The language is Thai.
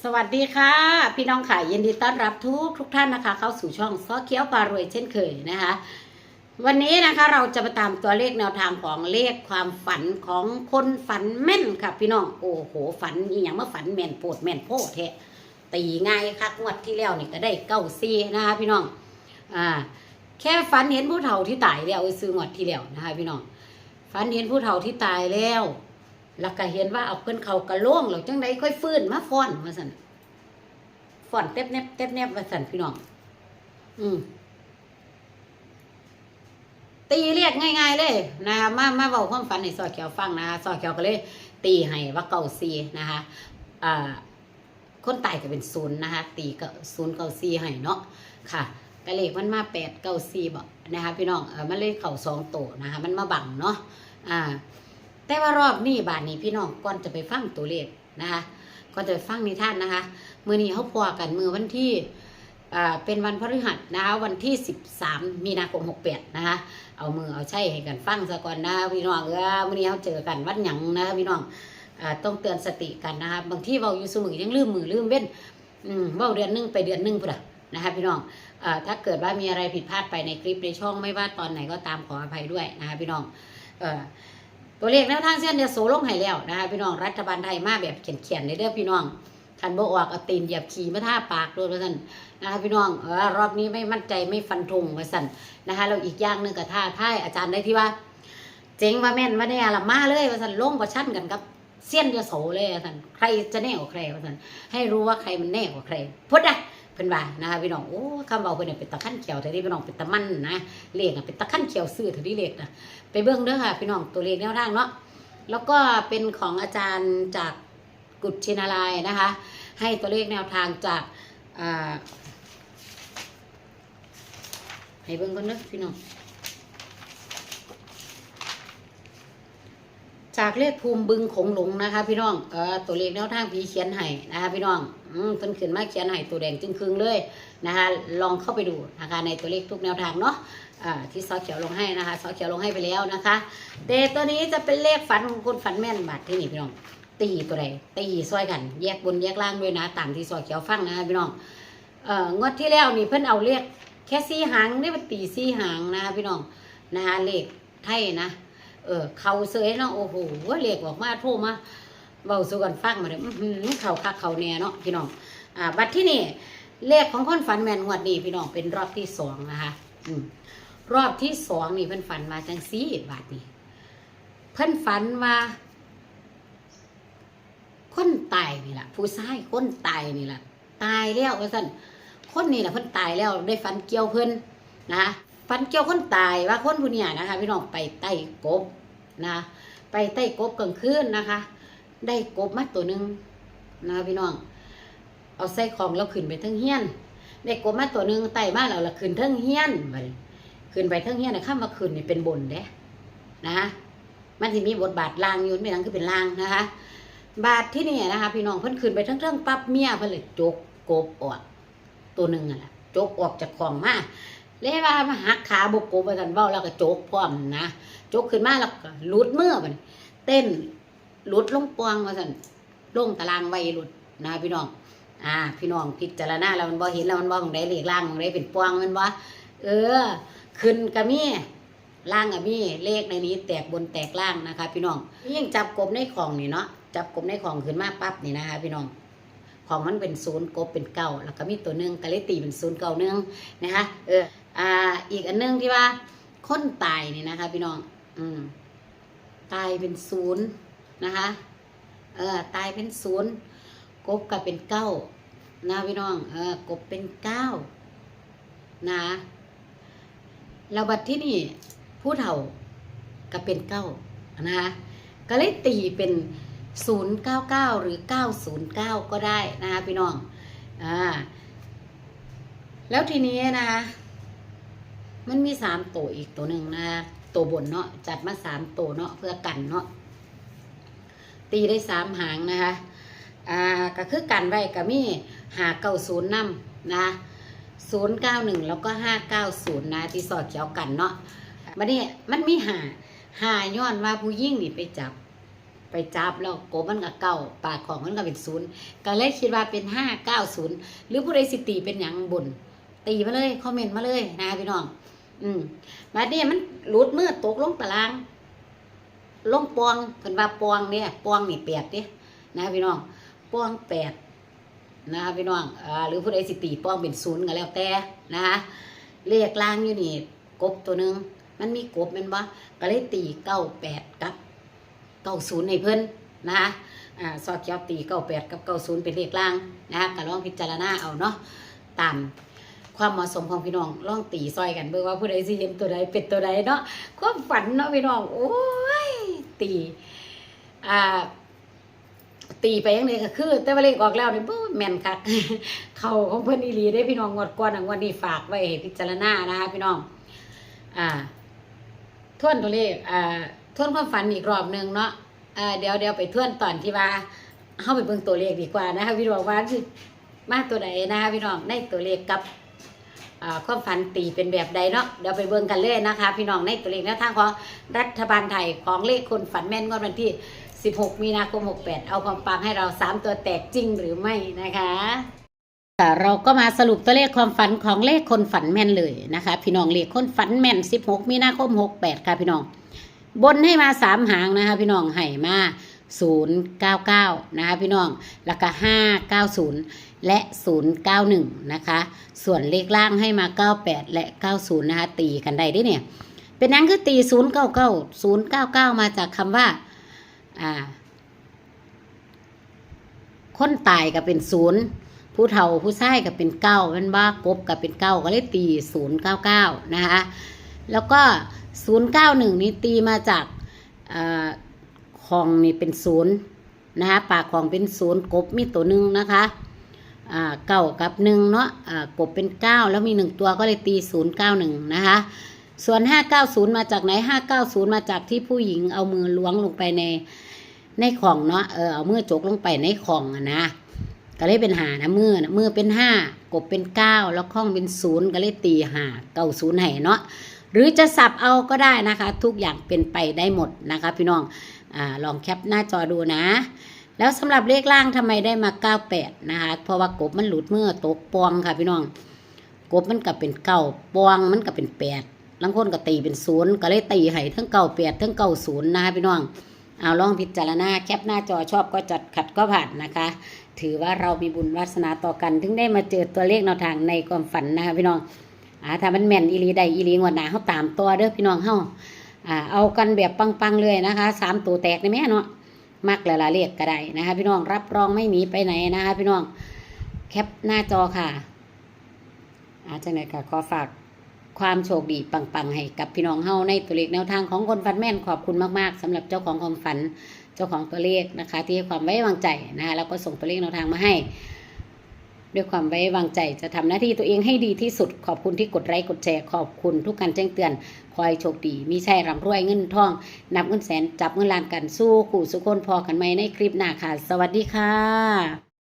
สวัสดีค่ะ พี่น้องค่ะยินดีต้อนรับทุกทุกท่านนะคะ เข้าสู่ช่องซอเคี้ยวปลารวยเช่นเคยนะคะ วันนี้นะคะเราจะมาตามตัวเลขแนวทางของเลขความฝันของคนฝันแม่นค่ะ พี่น้องโอ้โหฝันอีหยังมาฝันแม่นโปวดแม่นโพดแท้ตีง่ายค่ะงวดที่แล้วนี่ก็ได้เก้าซีนะคะพี่น้องอ่าแค่ฝันเห็นผู้เฒ่าที่ตายแล้วเอ้ซื้องวดที่แล้วนะคะ พี่น้องฝันเห็นผู้เฒ่าที่ตายแล้ว แล้วก็เห็นว่าเอาเพิ่นเขากระโล่งแล้วจังไดค่อยฟื้นมาฟ้อนมาสั่นฟ้อนเต็บเนบเต็บเนบมาสั่นพี่น้อง อืมตีเรียกง่ายๆเลยนะคะมามาเบาความฝันในซอยเขียวฟังนะซอยเขียวก็เลย ตีให้ว่าเก่าซีนะคะอ่าคนตายก็เป็นศูนย์นะคะ ตีก็ศูนย์เก่าซีให้เนาะค่ะกระเลขมันมาแปดเก้าซีบอกนะคะพี่น้องเออมันเลยเข่าสองโตนะคะมันมาบังเนาะอ่า แต่ว่ารอบนี้บาทนี้พี่น้องก่อนจะไปฟังตัวเลขนะคะก่อนจะไปฟังนิทานนะคะมือนี้เขาพอกันมือวันที่อ่าเป็นวันพฤหัสนะคะวันที่ 13 มีนาคม68นะคะเอามือเอาใช่ให้กันฟังซะก่อนนะพี่น้องเออมื้อนี้เขาเจอกันวันหยังนะคะพี่น้องต้องเตือนสติกันนะคะบางที่เว้าอยู่สมือยังลืมมือลืมเว้นเว้าเดือนหนึงไปเดือนหนึงพุ่นนะนะคะพี่น้องถ้าเกิดว่ามีอะไรผิดพลาดไปในคลิปในช่องไม่ว่าตอนไหนก็ตามขออภัยด้วยนะคะพี่น้องเอ ตัวเลขแนวทางเส้นเดียโซลงให้แล้วนะคะพี่น้องรัฐบาลไทยมาแบบเขียนๆในเด้อพี่น้องคันโบออกเอาตีนเหยียบขี่มาท่าปากโดยว่าซั่นนะคะพี่น้องเออรอบนี้ไม่มั่นใจไม่ฟันธงว่าซั่นนะคะแล้วอีกอย่างหนึ่งก็ท่าท่ายอาจารย์ได้ที่ว่า เจ๋งว่าแม่นว่าแน่ละมาเลยว่าซั่นลงกว่าชั้นกันกับเส้นเดียวโสเลยว่าซั่นใครจะแน่กว่าใครว่าซั่นให้รู้ว่าใครมันแน่กว่าใครพุทธะ เพิ่นว่านะคะพี่น้องโอ้คำเว้าเพิ่นเนยเป็นตะขั้นเขียวเท่านี้พี่น้องเป็นตะมันนะเลขอะเป็นตะขั้นเขียวซื้อเท่านี้เลขนะไปเบื้องเด้อค่ะพี่น้องตัวเลขแนวทางเนาะแล้วก็เป็นของอาจารย์จากกุฎชินารายนะคะ ให้ตัวเลขแนวทางจากอ่าให้เบื้องก่อนเนอะพี่น้อง จากเลขภูมิบึงโขงหลงนะคะ พี่น้องเออตัวเลขแนวทางผีเขียนให้นะคะพี่น้องอืมเพิ่นขึ้นมาเขียนให้ตัวแดงจึงครึ่งเลยนะคะ ลองเข้าไปดูนะคะในตัวเลขทุกแนวทางเนาะอ่าที่ซอเขียวลงให้นะคะซอเขียวลงให้ไปแล้วนะคะแต่ตัวนี้จะเป็นเลขฝันของคนฝันแม่นบัดที่นี่พี่น้อง ตีตัวใดตีซอยกัน แยกบนแยกล่างด้วยนะตามที่ซอเขียวฟังนะคะพี่น้องเอ่องวดที่แล้วนี่เพิ่นเอาเลขแค่สี่หางได้มาตีสี่หางนะคะพี่น้องนะคะเลขไทยนะ เออ เขาเสยเนาะโอ้โหเลขออกมาโทรมาเบาสู่กันฟังมาเลยเขาคักเขาแน่เนาะพี่น้องอ่าบัดที่นี่เลขของคนฝันแมนงวดนี้พี่น้องเป็นรอบที่สองนะคะอืมรอบที่สองนี่เพิ่นฝันมาจังซี่บาทนี่เพิ่นฝันว่าคนตายนี่แหละผู้ชายคนตายนี่แหละตายแล้วว่าซั่นคนนี่แหละเพิ่นตายแล้วได้ฝันเกี่ยวเพิ่นนะ คะฝันเกี่ยวคนตายว่าคนผู้นี้นะคะ พี่น้องไปใต้กบนะไปใต้กบกลางคืนนะคะ ได้กบมาตัวหนึ่งนะคะพี่น้อง เอาใส่ของแล้วขึ้นไปทั้งเฮียน ได้กบมาตัวหนึ่งไต่มาแล้วละขึ้นทั้งเฮียนไปขึ้นไปทั้งเฮียนนะข้ามมาขึ้นนี่เป็นบนเด้นะคะมันจะมีบทบาทลางยุ่นไม่ลังคือเป็นลางนะคะ บาทที่นี่นะคะ พี่น้องเพิ่นขึ้นไปทั้งเรื่องปั๊บเมียเพิ่นเลยจกกบออกตัวหนึ่งอะล่ะจกออกจากของมา เลยว่ามาหักขาบกกบไปกันเบ้าแล้วก็โจกพร้อมนะโจกขึ้นมาแล้วก็ลุดเมื่อไปเต้นลุดลงปวงมาสันลงตารางไว้ลุดนะพี่น้อง อ่า พี่น้องพิจารณาแล้วมันบ่เห็นแล้วมันบ่ของใดเลขล่างของใดเป็นปวงมันบ่เออ ขึ้นก็มีล่างก็มีเลขในนี้แตกบนแตกล่างนะคะ พี่น้องยิ่งจับกบในของนี่เนาะจับกบในของขึ้นมาปั๊บนี่นะคะ พี่น้องของมันเป็นศูนย์กบเป็นเก้าแล้วก็มีตัวหนึ่งก็เลตีเป็นศูนย์เก้าหนึ่งนะคะเออ อ่า อีกอันหนึงที่ว่า คนตายนี่นะคะ พี่น้อง อืม ตายเป็นศูนย์นะคะ เออ ตายเป็นศูนย์กบก็เป็นเก้านะพี่น้อง เออ กบเป็นเก้านะแล้วบัดที่นี่ผู้เฒ่าก็เป็นเก้านะคะก็เลยตีเป็น099หรือ909ก็ได้นะคะพี่น้องอ่าแล้วทีนี้นะคะ มันมีสามตัวอีกตัวหนึ่งนะคะตัวบนเนาะจัดมาสามตัวเนาะเพื่อกันเนาะตีได้สามหางนะคะอ่าก็คือกันไว้ก็มีหาเก้าศูนย์นำนะศูนย์เก้าหนึ่งแล้วก็ห้าเก้าศูนย์นะที่สอดเขียวกันเนาะมันนี่มันมีหาหาย้อนว่าผู้ยิ่งนี่ไปจับ ไปจับแล้วโกบมันก็เก้าปากของมันก็เป็นศูนย์ก็เลยคิดว่าเป็นห้าเก้าศูนย์หรือผู้ใดสิตีเป็นหยังบุญ ตีมาเลยคอมเมนต์มาเลยนะพี่น้อง อืมบัดนี้มันหลุดมือตกลงตาราง ลงปองเพิ่นว่าปองเนี่ยปองนี่แปดเด้นะพี่น้องปองแปดนะคะพี่น้องอ่าหรือผู้ใดสิตีปองเป็นศูนย์ก็แล้วแต่นะคะเลขล่างอยู่นี่กบตัวหนึ่งมันมีกบแมันบ่าก็เลยตีเก้าแปดกับเก้าศูนย์ให้เพิ่นนะคะอ่าซอเกียวตีเก้าแปดกับเก้าศูนย์เป็นเลขล่างนะคะก็ลองพิจารณาเอาเนาะตาม ความเหมาะสมของพี่น้องลองตีซอยกันเบิ่งว่าผู้ใดสิเห็นตัวใดเป็นตัวใดเนาะความฝันเนาะพี่น้องโอ้ยตีอ่าตีไปยังไงก็คือ แต่ว่าเลขออกแล้วนี่ปุ๊แม่นคักเขาของเพิ่อนอีหลีได้พี่น้องงวดก่อนงวดนี้ฝากไว้ให้พิจารณานะคะพี่น้อง อ่าทวนตัวเลขอ่าทวนความฝันอีกรอบหนึ่งเนาะอ่าเดี๋ยวเดี๋ยวไปทวนตอนที่ว่าเข้าไปเบิ่งตัวเลขดีกว่านะคะพี่น้องว่าคือมาตัวใดนะคะพี่น้องในตัวเลขกับ ความฝันตีเป็นแบบใดเนาะเดี๋ยวไปเบิ่งกันเลยนะคะ พี่น้องในตัวเลขแนวทางของรัฐบาลไทยของเลขคนฝันแม่นงวดวันที่ 16 มีนาคม 68 เอาความปังให้เรา 3 ตัวแตกจริงหรือไม่นะคะค่ะเราก็มาสรุปตัวเลขความฝันของเลขคนฝันแม่นเลยนะคะ พี่น้องเลขคนฝันแม่น 16 มีนาคม 68 ค่ะพี่น้อง บนให้มา 3 หางนะคะ พี่น้องให้มา 099 นะคะพี่น้อง แล้วก็ 590 และ 091 นะคะ ส่วนเลขล่างให้มา 98 และ 90 นะคะ ตีกันได้ด้วยเนี่ย เป็นนั้นคือตี 099 099 มาจากคำว่า อ่า คนตายก็เป็นศูนย์ผู้เฒ่าผู้ชายก็เป็นเก้าเป็นบ้ากบก็เป็นเก้าก็เลยตีศูนย์เก้าเก้านะคะ แล้วก็ศูนย์เก้าหนึ่งนี้ตีมาจากอ่า องนี่เป็นศูนย์นะคะปากของเป็นศูนย์กบมีตัวหนึ่งนะคะอ่าเก้ากับหนึ่งเนาะอ่ากบเป็นเก้าแล้วมีหนึ่งตัวก็เลยตีศูนย์เก้าหนึ่งนะคะส่วน 590 มาจากไหน 590 มาจากที่ผู้หญิงเอามือล้วงลงไปในในของเนาะเออเอามือจกลงไปในของอะนะ ก็เลยเป็นหานะมือนะมือเป็นห้ากบเป็นเก้าแล้วข้องเป็นศูนย์ก็เลยตีหาเก้าศูนย์ให้เนาะหรือจะสับเอาก็ได้นะคะ ทุกอย่างเป็นไปได้หมดนะคะ พี่น้อง อ่าลองแคปหน้าจอดูนะ แล้วสำหรับเลขล่างทำไมได้มา 98 นะคะ เพราะว่ากบมันหลุดเมื่อตกปองค่ะพี่น้อง กบมันก็เป็นเก้าปองมันก็เป็นแปดบางคนก็ตีเป็นศูนย์ก็เลยตีให้ทั้งเก่าแปดทั้งเก่าศูนย์นะคะพี่น้องเอาลองพิจารณาแคปหน้าจอชอบก็จัดขัดก็ผ่านนะคะ ถือว่าเรามีบุญวาสนาต่อกันถึงได้มาเจอตัวเลขแนวทางในความฝันนะคะพี่น้องอ่าถ้ามันแม่นอีหลีใดอีหลีงวดหนาเขาตามตัวเด้อพี่น้องเฮา อ่าเอากันแบบปังๆเลยนะคะสามตัวแตกในแม่เนาะมักหลายๆเลขก็ได้นะคะ พี่น้องรับรองไม่หนีไปไหนนะคะ พี่น้องแคปหน้าจอค่ะ อาจารย์ไหนค่ะขอฝากความโชคดีปังๆให้กับพี่น้องเฮาในตัวเลขแนวทางของคนฟันแม่นขอบคุณมากๆสำหรับเจ้าของความฝันเจ้าของตัวเลขนะคะ ที่ให้ความไว้วางใจนะคะแล้วก็ส่งตัวเลขแนวทางมาให้ ด้วยความไว้วางใจจะทำหน้าที่ตัวเองให้ดีที่สุด ขอบคุณที่กดไลค์กดแชร์ขอบคุณทุกการแจ้งเตือน คอยโชคดี มีใช่ร่ำรวยเงินทอง นับเงินแสนจับเงินล้านกันสู้ขู่สุคนพอกันไหมในคลิปหน้าค่ะ สวัสดีค่ะ